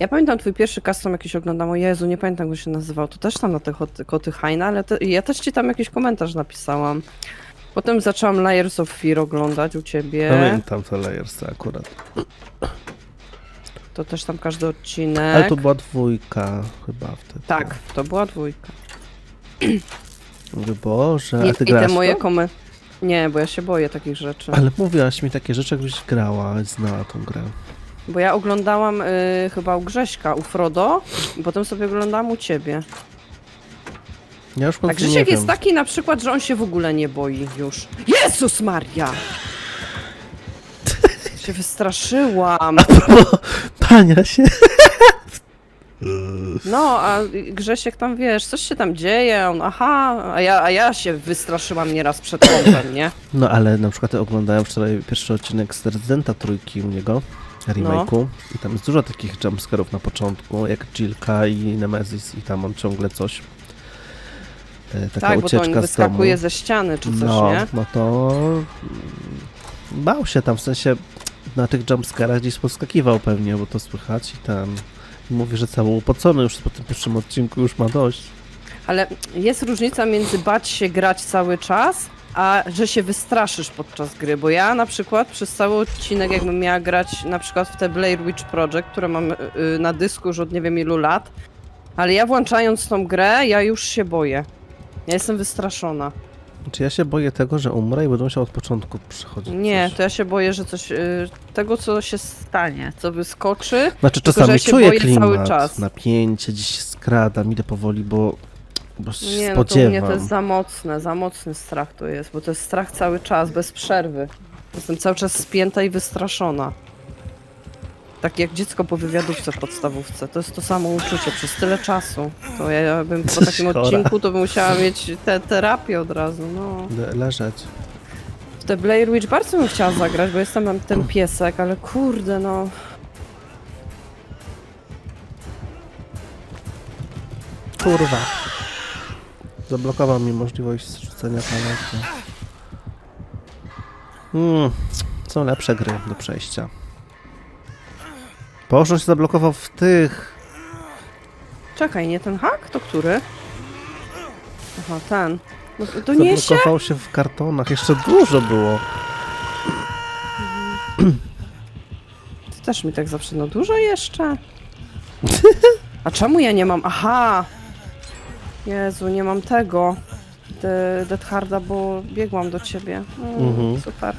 Ja pamiętam twój pierwszy custom jakiś oglądam, o Jezu, nie pamiętam jak go się nazywał, to też tam na te koty, koty Haina, ale te, ja też ci tam jakiś komentarz napisałam. Potem zaczęłam Layers of Fear oglądać u ciebie, Pamiętam te layersy akurat. to też tam każdy odcinek. Ale to była dwójka chyba wtedy. Tak, to była dwójka. Mówię, Boże, I, a ty i te grasz moje komy... Nie, bo ja się boję takich rzeczy. Ale mówiłaś mi takie rzeczy, jakbyś grała, znała tą grę. Bo ja oglądałam y, chyba u Grześka, u Frodo, i potem sobie oglądałam u ciebie. Ja już A mocno nie Grzesiek wiem. jest taki na przykład, że on się w ogóle nie boi już. Jezus Maria! się wystraszyłam. Pania się. No, a Grzesiek tam, wiesz, coś się tam dzieje, on aha, a ja, a ja się wystraszyłam nieraz przed kąpem, nie? No ale na przykład oglądałem wczoraj pierwszy odcinek z Residenta trójki u niego, remake'u. I tam jest dużo takich jumpscarów na początku, jak Jillka i Nemesis i tam on ciągle coś. e, Taka tak, bo to ucieczka on z domu. wyskakuje ze ściany czy coś, no, nie? no to mm, bał się tam, w sensie na tych jumpscarach gdzieś poskakiwał pewnie, bo to słychać i tam i mówi, że cały upocony już po tym pierwszym odcinku już ma dość. Ale jest różnica między bać się grać cały czas, a że się wystraszysz podczas gry, bo ja na przykład przez cały odcinek jakbym miała grać na przykład w te Blair Witch Project, które mam y, y, na dysku już od nie wiem ilu lat, ale ja włączając tą grę, ja już się boję. Ja jestem wystraszona. Czy ja się boję tego, że umrę i będę musiał od początku przychodzić? Nie, coś? to ja się boję, że coś, y, tego co się stanie, co wyskoczy. Znaczy tylko, że czasami ja się czuję boję klimat, cały czas. napięcie, gdzieś się skradam, idę powoli, bo, bo się Nie, no to u spodziewam. mnie to jest za mocne, za mocny strach to jest, bo to jest strach cały czas, bez przerwy. Jestem cały czas spięta i wystraszona. Tak jak dziecko po wywiadówce w podstawówce. To jest to samo uczucie przez tyle czasu. To ja, ja bym po Jesteś takim chora. odcinku to bym musiała mieć te, terapię od razu, no. Le- leżeć. W te Blair Witch bardzo bym chciała zagrać, bo jestem tam ten piesek, ale kurde no. Kurwa. Zablokował mi możliwość zrzucenia palety. Hmm, są lepsze gry do przejścia. Boże, się zablokował w tych. Czekaj, nie ten hak? To który? Aha, ten. No to, to nie? Zablokował się w kartonach. Jeszcze dużo było. To też mi tak zawsze, no dużo jeszcze. A czemu ja nie mam? Aha! Jezu, nie mam tego. De, Dead Harda, bo biegłam do ciebie. Mm, Mhm. Super.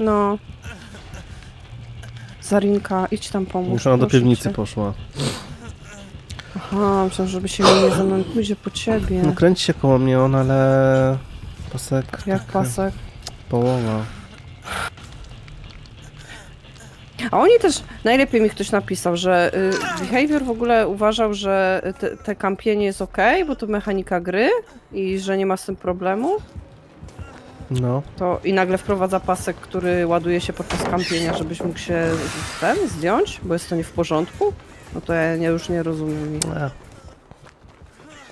No. Zarinka, idź tam pomóż. Już ona do piwnicy cię. poszła. Aha, myślałam, żeby się nie ze mną pójdzie po ciebie. No kręci się koło mnie on, ale... Pasek. Jak pasek. Połowa. A oni też, najlepiej mi ktoś napisał, że y, Behavior w ogóle uważał, że te, te kampienie jest ok, bo to mechanika gry i że nie ma z tym problemu. No. To i nagle wprowadza pasek, który ładuje się podczas kampienia, żebyś mógł się ten zdjąć, bo jest to nie w porządku. No to ja nie, już nie rozumiem. E.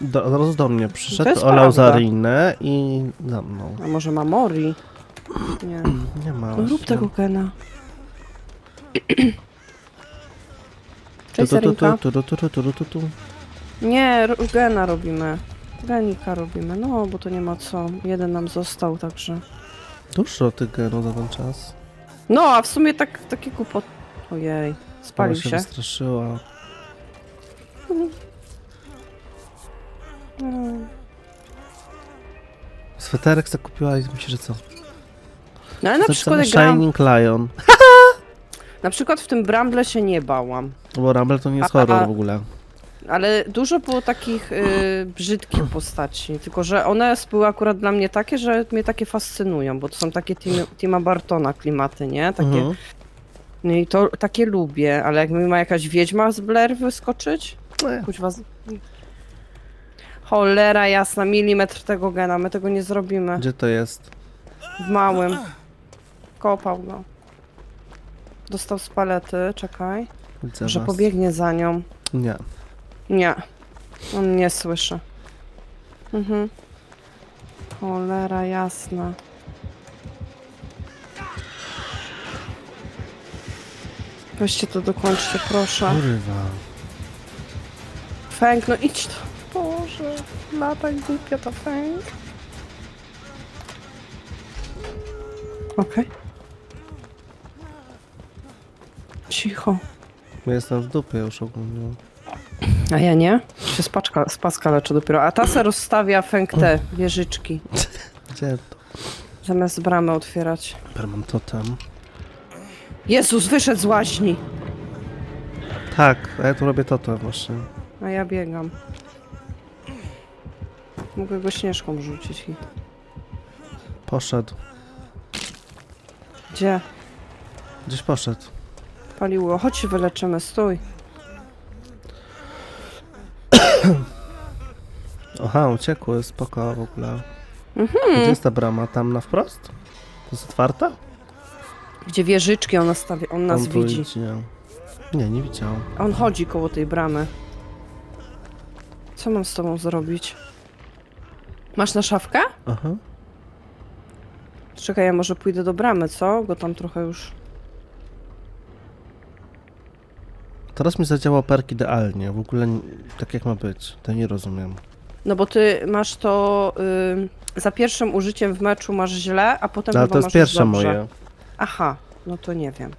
Do, od razu do mnie To przyszedł, olał prawda. Zarinę i za mną. A może ma Mori? Nie. Nie ma. No rób właśnie. tego Gena. Cześć tu, tu, Serinka. tu, tu, tu, tu, tu, tu, tu. Nie, ro- Gena robimy. Genika robimy, no bo to nie ma co. Jeden nam został, także. Dużo tych genów za ten czas. No, a w sumie tak, taki kupot. Ojej, Ona spalił się się. wystraszyła. Mm. Sweterek sobie kupiła i myśli, że co? No ale na przykład, jak grałam, Shining Lion. na przykład w tym Bramble się nie bałam. Bo Rumble to nie jest A- horror a- w ogóle. Ale dużo było takich y, brzydkich postaci, tylko że one były akurat dla mnie takie, że mnie takie fascynują, bo to są takie Tim, Tima Bartona klimaty, nie? Takie, Mhm. No i to takie lubię, ale jak mi ma jakaś wiedźma z Blair wyskoczyć? Nie. Kuźwa z... Cholera jasna, milimetr tego gena, my tego nie zrobimy. Gdzie to jest? W małym. Kopał go. Dostał z palety, czekaj. Widzę Że was. pobiegnie za nią. Nie. Nie. On nie słyszy. Mhm. Cholera jasna. Weźcie to dokończcie, proszę. Kurwa. Fęk, no idź to. Boże, lata głupia ta fęk. Okej. Cicho. Ja jestem w dupie już ogólnie. A ja nie? Się spaczka, spaska leczę dopiero. A ta se rozstawia fęk te wieżyczki. Gdzie to? Zamiast bramę otwierać. Super, mam totem. Jezus, wyszedł z łaźni. Tak, a ja tu robię totem właśnie. A ja biegam. Mogę go śnieżką rzucić. hit. Poszedł. Gdzie? Gdzieś poszedł. Paliło. Chodź się wyleczymy, stój. Aha, uciekły, spoko w ogóle. Mhm. Gdzie jest ta brama? Tam na wprost? To jest otwarta? Gdzie wieżyczki on stawia, on nas tu widzi. idzie. Nie, nie widział. On chodzi koło tej bramy. Co mam z tobą zrobić? Masz na szafkę? Aha. Czekaj, ja może pójdę do bramy, co? Go tam trochę już... Teraz mi zadziałał perk idealnie. W ogóle nie- tak jak ma być. To nie rozumiem. No bo ty masz to... y, za pierwszym użyciem w meczu masz źle, a potem No, ale chyba to jest masz pierwsze dobrze. moje. Aha, no to nie wiem.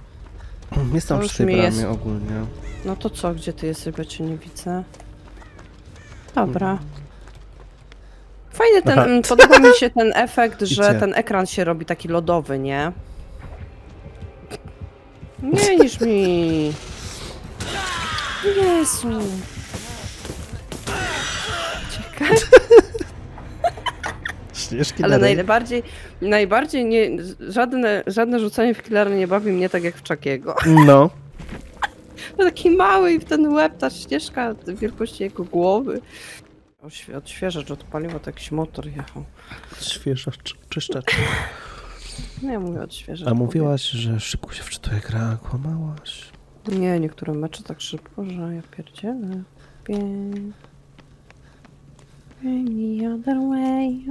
Jestem To przy już tej mi bramie jest- ogólnie. No to co, gdzie ty jesteś, bo cię nie widzę. Dobra. Fajny ten, Aha. podoba mi się ten efekt, że Idzie. ten ekran się robi taki lodowy, nie? Nie niż mi. Jezu. Czekaj. Śnieżki Ale dalej. najbardziej, najbardziej nie, żadne, żadne rzucanie w killerny nie bawi mnie tak jak w Czakiego. No. To taki mały i w ten łeb, ta ścieżka wielkości jego głowy. Oświe- Odświeżacz odpaliło, to jakiś motor jechał. Świeża czy- czyszczacz. No ja mówię odświeżacz. A mówiłaś, że szybko się wczytuje gra, kłamałaś. Nie, niektóre mecze tak szybko, że ja pierdzielę. Bieg. Any other way.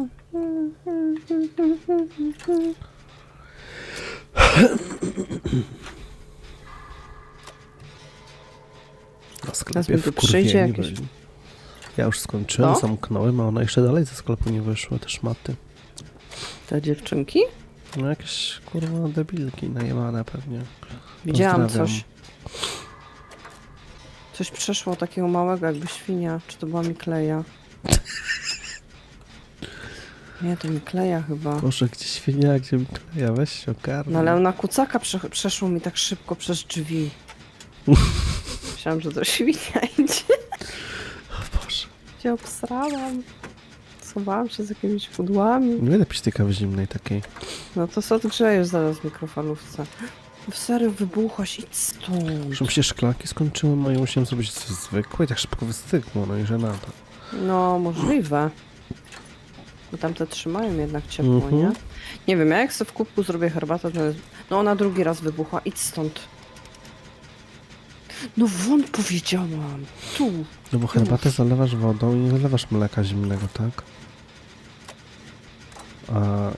Na sklepie wkurwieni przyjdzie jakieś- byli. Ja już skończyłem, Co? zamknąłem, a one jeszcze dalej ze sklepu nie wyszły, te szmaty. Te dziewczynki? No jakieś kurwa debilki najebane pewnie. Widziałam Pozdrawiam. coś. Coś przeszło takiego małego jakby świnia. Czy to była Mikleja? Nie, to Mikleja chyba. Boże, gdzie świnia, gdzie mi kleja, weź się ogarnij. No ale na kucaka prze przeszło mi tak szybko przez drzwi. Myślałam, że to świnia idzie. O Boże. Cię obsrałam. Schowałam się z jakimiś pudłami. Nie będę pić tej kawy zimnej takiej. No to co odgrzejesz zaraz w mikrofalówce. W serio wybuchłaś, idź stąd. Mi się szklanki skończyły, moje musiałem zrobić coś zwykłe i tak szybko wystygło, no i że na to. No, możliwe. Bo tamte trzymają jednak ciepło, Mhm. nie? Nie wiem, ja jak sobie w kubku zrobię herbatę, to jest... No ona drugi raz wybuchła, idź stąd. No won powiedziałam. Tu. No bo herbatę zalewasz wodą i nie zalewasz mleka zimnego, tak? A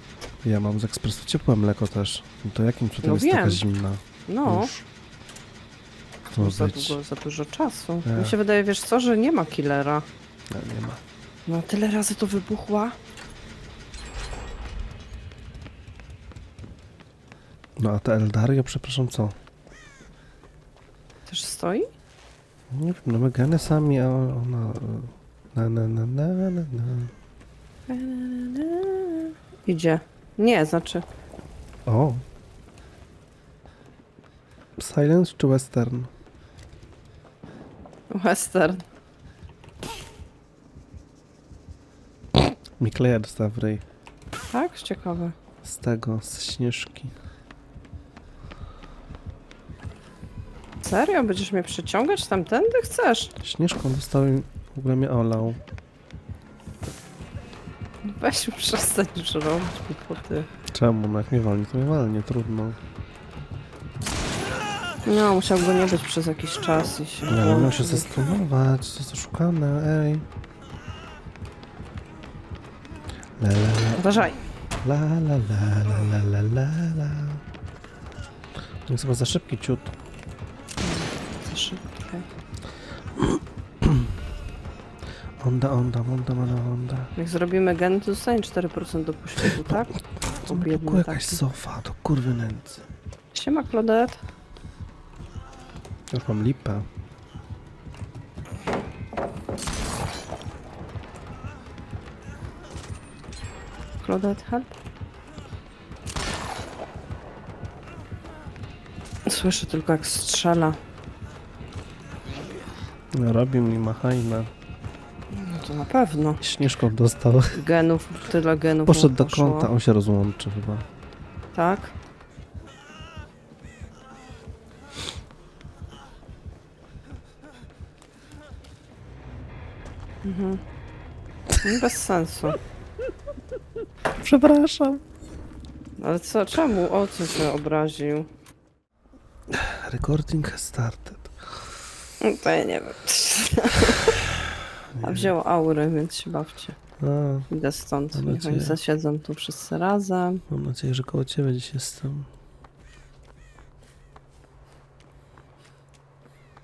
ja mam z ekspresu ciepłe mleko też. No to jakim cudem No jest taka zimna? No. Już. To ma za być. długo, za dużo czasu. Nie. Mi się wydaje, wiesz co, że nie ma killera. Nie, nie ma. No tyle razy to wybuchła. No a ta Eldario, przepraszam, co? Też stoi? Nie wiem, no my geny sami, a ona... Na, na, na, na, na, na. Idzie. Nie, znaczy... O! Silence czy western? Western. Mikleja dostała w ryj. Tak? Ciekawe. Z tego, z śnieżki. Serio? Będziesz mnie przyciągać tamtędy? Chcesz? Śnieżką dostał i w ogóle mnie olał. Weź przestań już robić głupoty. Czemu? No jak mnie walnie, to mnie walnie, trudno. No, musiał go nie być przez jakiś czas i się... Miał się włączył. zastunować, co jest oszukane, ej. La la Uważaj. la, la la la la la la la la. To jest chyba za szybki ciut. Za szybkie. Onda, onda, onda, onda, onda. Jak zrobimy gen, to zostanie 4% do pośpiechu, tak? To O, na biedny boku jakaś sofa, to kurwy nędzy. Siema, Claudette. Już mam lipę. Claudette, help. Słyszę tylko jak strzela. Robi mi machajna. To na pewno. Śnieżką dostał. Genów, tyle genów. Poszedł do poszło. kąta, on się rozłączy chyba. Tak. Mhm. No Bez sensu. Przepraszam. Ale co, czemu? O co się obraził? Recording has started. No To ja nie wiem. Wzięło aury, więc się bawcie. A, Idę stąd. Mam Niech nadzieję. oni zasiedzą tu wszyscy razem. mam nadzieję, że koło ciebie dziś jestem.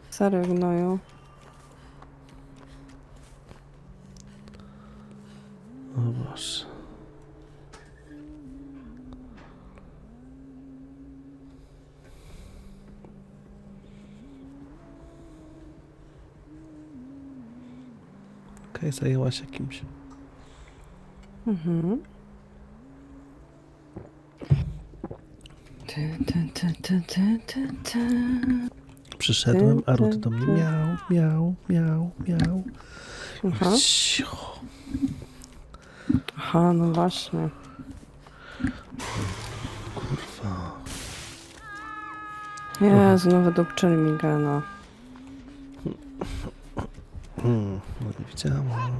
Serio gnoju. O Boże. Okej, zajęła się kimś. Mhm. Ty, ty, ty, ty, ty, ty, ty. Przyszedłem, a Ruth do mnie miał, miał, miał, miał. Aha. Cicho. Aha, no właśnie. Kurwa. Jezu, no wydupczyli mi gena. Mm, no nie widziałam.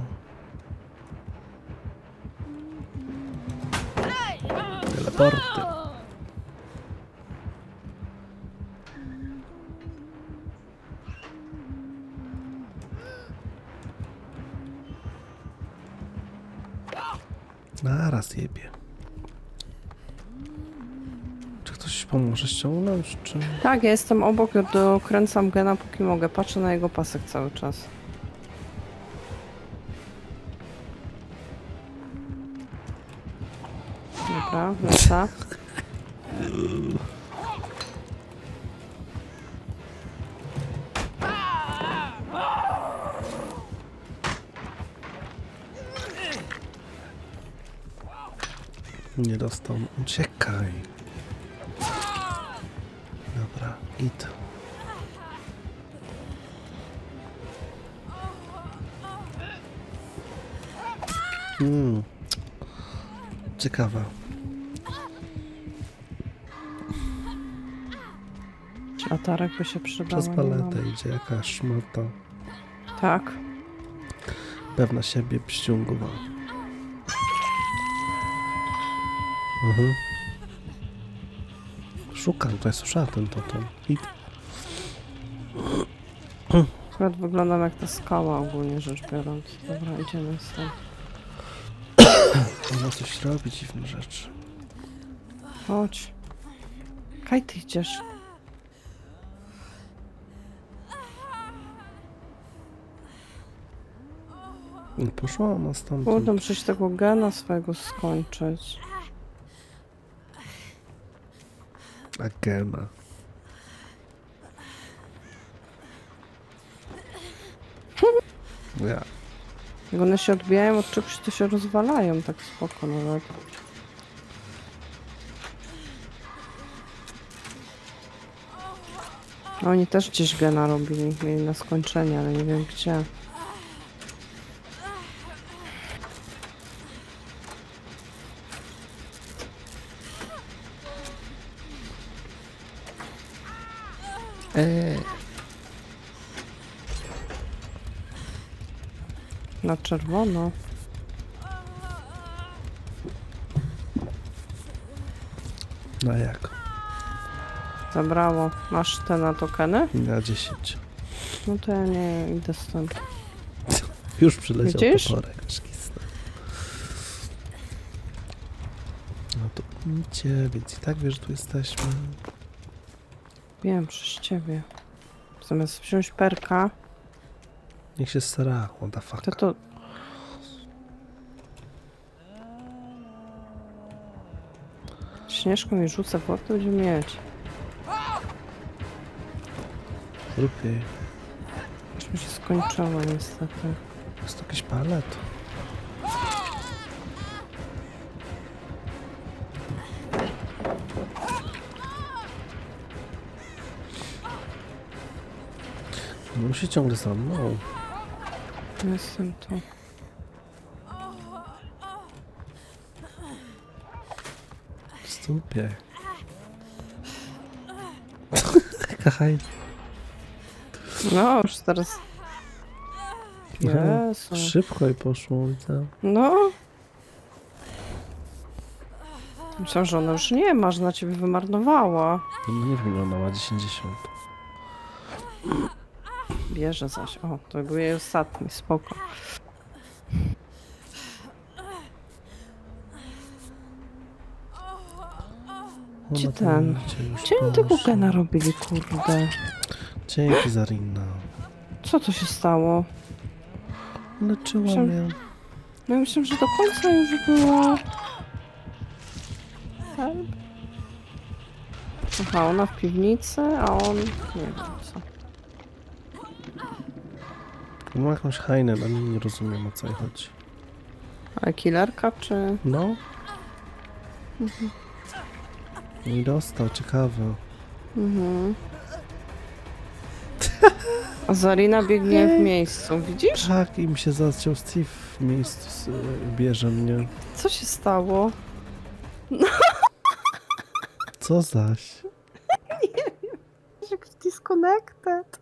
Teleporty. Naraz jebie. Czy ktoś pomoże ściągnąć, czy... Tak, ja jestem obok, dokręcam gena póki mogę. Patrzę na jego pasek cały czas. Dobra, lecę. Nie dostał. Uciekaj. Dobra, git. Hmm. Ciekawa. Latarek by się przydał. Przez paletę idzie jakaś szmata. Tak. Pewna siebie pściągowa. Mhm. Szukam, tutaj słyszałem ten totem. Hit. Akurat wyglądam jak ta skała ogólnie rzecz biorąc. Dobra, idziemy stąd. Ona coś robi, dziwne rzeczy. Chodź. Kaj ty idziesz? Nie poszła ona stamtąd. Muszę się tego gena swojego skończyć. Agena. Ja. Jak one się odbijają od czegoś, to się rozwalają tak spoko nawet. No, Oni też gdzieś gena robili, mieli na skończenie, ale nie wiem gdzie. Na czerwono. No jak? Zabrało. Masz te na tokeny? Na 10. No to ja nie idę stąd. Już przyleciał Widzisz? toporek. No to idźcie, więc i tak wiesz, że tu jesteśmy. Wiem, przez ciebie. Zamiast wziąć perka, Niech się stara, what the fuck. to to... Śnieżką mi rzuca w łeb, to będzie mieć. Rób jej. Już mi się skończyło niestety. Jest to jakiś palet. No się ciągle za mną. Jestem tu. Stupie. Kachaj. No, już teraz... Aha, Jezu. Szybko i poszło. widzę. No. Myślałam, że ona już nie ma, że na ciebie wymarnowała. No nie ma 10. Bierze zaś. O, to był jej ostatni, spoko. Gdzie ten? tam idzie już Gdzie oni tego gena robili, kurde? Dzięki Zarina. Co to się stało? Leczyła Myślę- mnie. No ja myślałam, że do końca już było. Help. Aha, ona w piwnicy, a on... Nie wiem co. Ma jakąś hajnę, ale nie rozumiem o co jej chodzi. Ale killerka, czy... No. I dostał, ciekawe. Mhm. A Zarina biegnie w miejscu, widzisz? Tak, im się zaciął Steve w miejscu, s- bierze mnie. Co się stało? Co zaś? Jakiś disconnected.